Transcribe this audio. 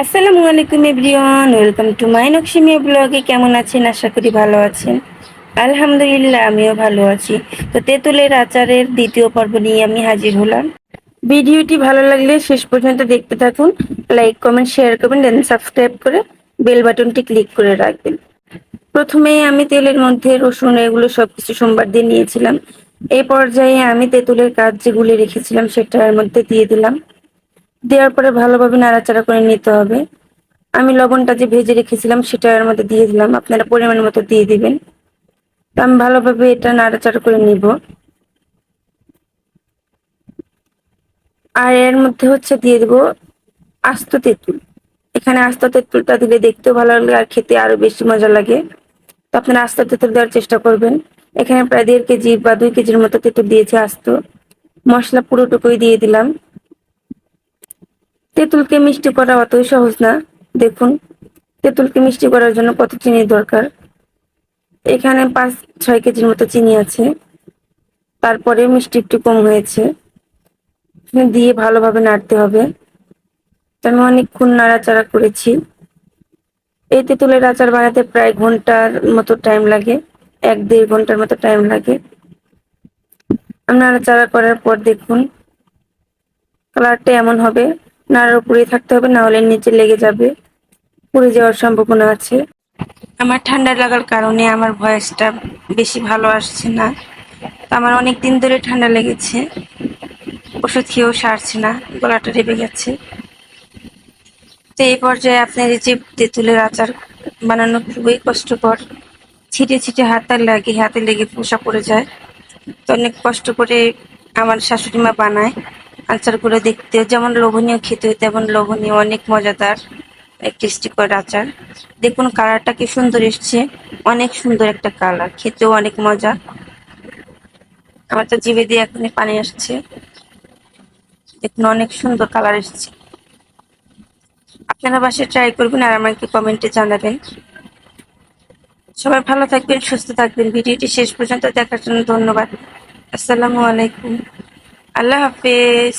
আসসালামু আলাইকুম everyone, welcome to my নকশিমিয়া ব্লগে। কেমন আছেন? আশা করি ভালো আছেন। আলহামদুলিল্লাহ, আমিও ভালো আছি। তো তেঁতুলের আচারের দ্বিতীয় পর্ব নিয়ে আমি হাজির হলাম। ভিডিওটি ভালো লাগলে শেষ পর্যন্ত দেখতে থাকুন, লাইক, কমেন্ট, শেয়ার করবেন, দেন সাবস্ক্রাইব করে বেল বাটনটি ক্লিক করে রাখবেন। প্রথমে আমি তেলের মধ্যে রসুন, এগুলো সবকিছু সোমবার দিয়ে নিয়েছিলাম। এই পর্যায়ে আমি তেঁতুলের কাজ যেগুলি রেখেছিলাম, সেটার মধ্যে দিয়ে দিলাম। দেওয়ার পরে ভালোভাবে নাড়াচাড়া করে নিতে হবে। আমি লবণটা যে ভেজে রেখেছিলাম সেটা এর মধ্যে দিয়ে দিলাম। আপনারা পরিমাণ মতো দিয়ে দিবেন। তো আমি ভালোভাবে এটা নাড়াচাড়া করে নিব। আর এর মধ্যে হচ্ছে দিয়ে দেবো আস্ত তেঁতুল। এখানে আস্ত তেঁতুলটা দিলে দেখতেও ভালো লাগে আর খেতে আরও বেশি মজা লাগে। তো আপনারা আস্ত তেঁতুল দেওয়ার চেষ্টা করবেন। এখানে প্রায় দেড় কেজি বা দুই কেজির মতো তেঁতুল দিয়েছে আস্ত। মশলা পুরোটুকুই দিয়ে দিলাম। তেঁতুলকে মিষ্টি করা অতই সহজ না। দেখুন, তেঁতুলকে মিষ্টি করার জন্য কত চিনি দরকার? এখানে পাঁচ, ছয় কেজির মতো চিনি আছে। তারপরে মিষ্টি একটু কম হয়েছে। দিয়ে ভালোভাবে নাড়তে হবে। আমি অনেকক্ষণ নাড়াচাড়া করেছি। এই তেঁতুলের আচার বানাতে প্রায় ঘণ্টার মতো টাইম লাগে। এক, দেড় ঘণ্টার মতো টাইম লাগে। নাড়াচাড়া করার পর দেখুন কালারটা এমন হবে। নাড়ার উপরে থাকতে হবে, না হলে নিচে লেগে যাবে। পুড়ে যাওয়ার সম্ভাবনা আছে। আমার ঠান্ডা লাগার কারণে আমার ভয়েসটা বেশি ভালো আসছে না। আমার অনেক দিন ধরে ঠান্ডা লেগেছে। ওষুধ খেয়েও সারছে না, গলাটা রেবে গেছে। তো এই পর্যায়ে আপনার এই যে তেঁতুলের আচার বানানো খুবই কষ্টকর। ছিটে ছিটে হাতে লাগে, হাতে লেগে পোষা পড়ে যায়। তো অনেক কষ্ট করে আমার শাশুড়ি মা বানায়। আচারগুলো দেখতে, যেমন লোভনীয় খেতে, তেমন লোভনীয়, অনেক মজাদার টেস্টিকর আচার। দেখুন কালারটা কি সুন্দর এসছে, অনেক সুন্দর একটা কালার, খেতেও অনেক মজা। আমার তো জিভে দিয়ে এখনই পানি আসছে। দেখুন অনেক সুন্দর কালার এসছে। আপনারা বাসায় ট্রাই করবেন আর আমাকে কমেন্টে জানাবেন। সবাই ভালো থাকবেন, সুস্থ থাকবেন। ভিডিওটি শেষ পর্যন্ত দেখার জন্য ধন্যবাদ। আসসালামু আলাইকুম। আল্লাহ হাফেজ।